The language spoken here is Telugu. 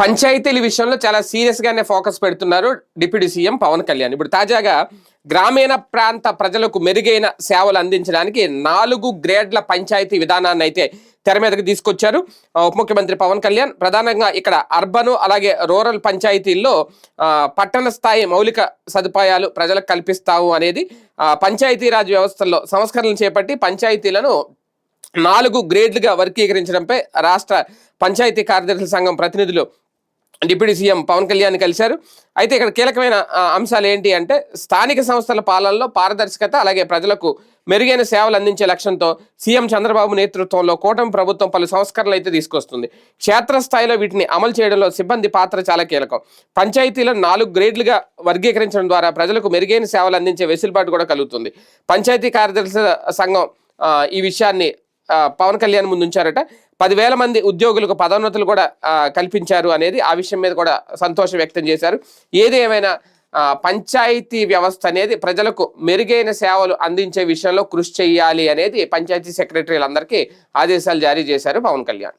పంచాయతీల విషయంలో చాలా సీరియస్ గానే ఫోకస్ పెడుతున్నారు డిప్యూటీ సీఎం పవన్ కళ్యాణ్. ఇప్పుడు తాజాగా గ్రామీణ ప్రాంత ప్రజలకు మెరుగైన సేవలు అందించడానికి నాలుగు గ్రేడ్ల పంచాయతీ విధానాన్ని అయితే తెర మీదకి తీసుకొచ్చారు. ఉప ముఖ్యమంత్రి పవన్ కళ్యాణ్ ప్రధానంగా ఇక్కడ అర్బన్ అలాగే రూరల్ పంచాయతీల్లో పట్టణ స్థాయి మౌలిక సదుపాయాలు ప్రజలకు కల్పిస్తాము అనేది పంచాయతీరాజ్ వ్యవస్థల్లో సంస్కరణలు చేపట్టి పంచాయతీలను నాలుగు గ్రేడ్లుగా వర్గీకరించడంపై రాష్ట్ర పంచాయతీ కార్యదర్శుల సంఘం ప్రతినిధులు డిప్యూటీ సీఎం పవన్ కళ్యాణ్ కలిశారు. అయితే ఇక్కడ కీలకమైన అంశాలు ఏంటి అంటే స్థానిక సంస్థల పాలనలో పారదర్శకత అలాగే ప్రజలకు మెరుగైన సేవలు అందించే లక్ష్యంతో సీఎం చంద్రబాబు నేతృత్వంలో కూటమి ప్రభుత్వం పలు సంస్కరణలు అయితే తీసుకొస్తుంది. క్షేత్రస్థాయిలో వీటిని అమలు చేయడంలో సిబ్బంది పాత్ర చాలా కీలకం. పంచాయతీలను నాలుగు గ్రేడ్లుగా వర్గీకరించడం ద్వారా ప్రజలకు మెరుగైన సేవలు అందించే వెసులుబాటు కూడా కలుగుతుంది. పంచాయతీ కార్యదర్శుల సంఘం ఈ విషయాన్ని పవన్ కళ్యాణ్ ముందుంచారట పదివేల మంది ఉద్యోగులకు పదోన్నతులు కూడా కల్పించారు అనేది ఆ విషయం మీద కూడా సంతోషం వ్యక్తం చేశారు. ఏది ఏమైనా పంచాయతీ వ్యవస్థ అనేది ప్రజలకు మెరుగైన సేవలు అందించే విషయంలో కృషి చేయాలి అనేది పంచాయతీ సెక్రటరీలందరికీ ఆదేశాలు జారీ చేశారు పవన్ కళ్యాణ్.